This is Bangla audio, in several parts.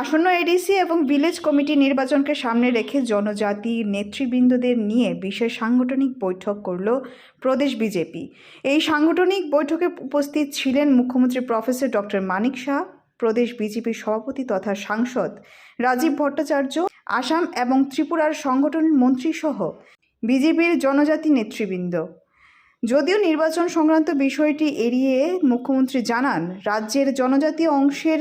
আসন্ন এডিসি এবং ভিলেজ কমিটি নির্বাচনকে সামনে রেখে জনজাতি নেতৃবৃন্দদের নিয়ে বিশেষ সাংগঠনিক বৈঠক করল প্রদেশ বিজেপি। এই সাংগঠনিক বৈঠকে উপস্থিত ছিলেন মুখ্যমন্ত্রী প্রফেসর ডক্টর মানিক শাহ, প্রদেশ বিজেপির সভাপতি তথা সাংসদ রাজীব ভট্টাচার্য, আসাম এবং ত্রিপুরার সংগঠন মন্ত্রী সহ বিজেপির জনজাতি নেতৃবৃন্দ। যদিও নির্বাচন সংক্রান্ত বিষয়টি এড়িয়ে মুখ্যমন্ত্রী জানান, রাজ্যের জনজাতি অংশের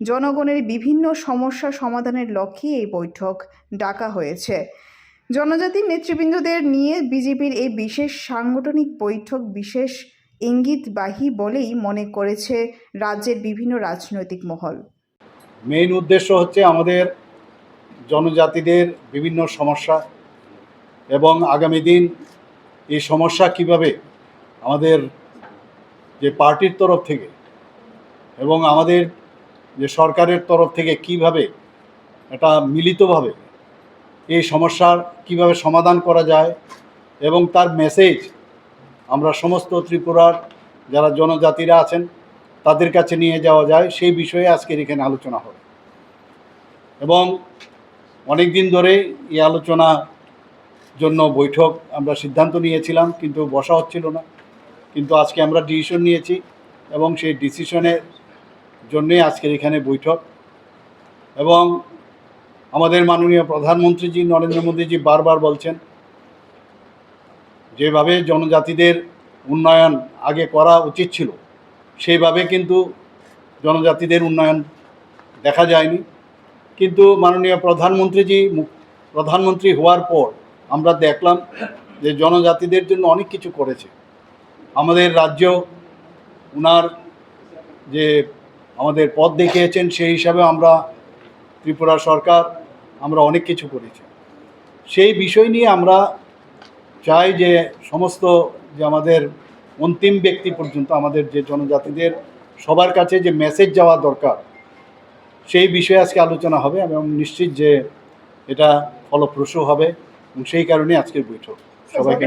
জনগণের বিভিন্ন সমস্যা সমাধানের লক্ষ্যে এই বৈঠক ডাকা হয়েছে। জনজাতি নেতৃবৃন্দদের নিয়ে বিজেপির এই বিশেষ সাংগঠনিক বৈঠক বিশেষ ইঙ্গিতবাহী বলেই মনে করেছে রাজ্যের বিভিন্ন রাজনৈতিক মহল। মেইন উদ্দেশ্য হচ্ছে আমাদের জনজাতিদের বিভিন্ন সমস্যা এবং আগামী দিন এই সমস্যা কীভাবে আমাদের যে পার্টির তরফ থেকে এবং আমাদের যে সরকারের তরফ থেকে কীভাবে এটা মিলিতভাবে এই সমস্যার কীভাবে সমাধান করা যায় এবং তার মেসেজ আমরা সমস্ত ত্রিপুরার যারা জনজাতিরা আছেন, তাদের কাছে নিয়ে যাওয়া যায়, সেই বিষয়ে আজকের এখানে আলোচনা হবে। এবং অনেক দিন ধরে এই আলোচনা জন্য বৈঠক আমরা সিদ্ধান্ত নিয়েছিলাম, কিন্তু বসা হচ্ছিল না। কিন্তু আজকে আমরা ডিসিশন নিয়েছি এবং সেই ডিসিশনের জন্যই আজকের এখানে বৈঠক। এবং আমাদের মাননীয় প্রধানমন্ত্রীজি নরেন্দ্র মোদীজি বারবার বলছেন, যেভাবে জনজাতিদের উন্নয়ন আগে করা উচিত ছিল, সেইভাবে কিন্তু জনজাতিদের উন্নয়ন দেখা যায়নি। কিন্তু মাননীয় প্রধানমন্ত্রীজি প্রধানমন্ত্রী হওয়ার পর আমরা দেখলাম যে জনজাতিদের জন্য অনেক কিছু করেছে। আমাদের রাজ্য, উনার যে আমাদের পথ দেখিয়েছেন, সেই হিসাবে আমরা ত্রিপুরা সরকার, আমরা অনেক কিছু করেছি। সেই বিষয় নিয়ে আমরা চাই যে সমস্ত যে আমাদের অন্তিম ব্যক্তি পর্যন্ত, আমাদের যে জনজাতিদের সবার কাছে যে মেসেজ যাওয়া দরকার, সেই বিষয়ে আজকে আলোচনা হবে এবং নিশ্চিত যে এটা ফলপ্রসূ হবে এবং সেই কারণে আজকের বৈঠক। সবাইকে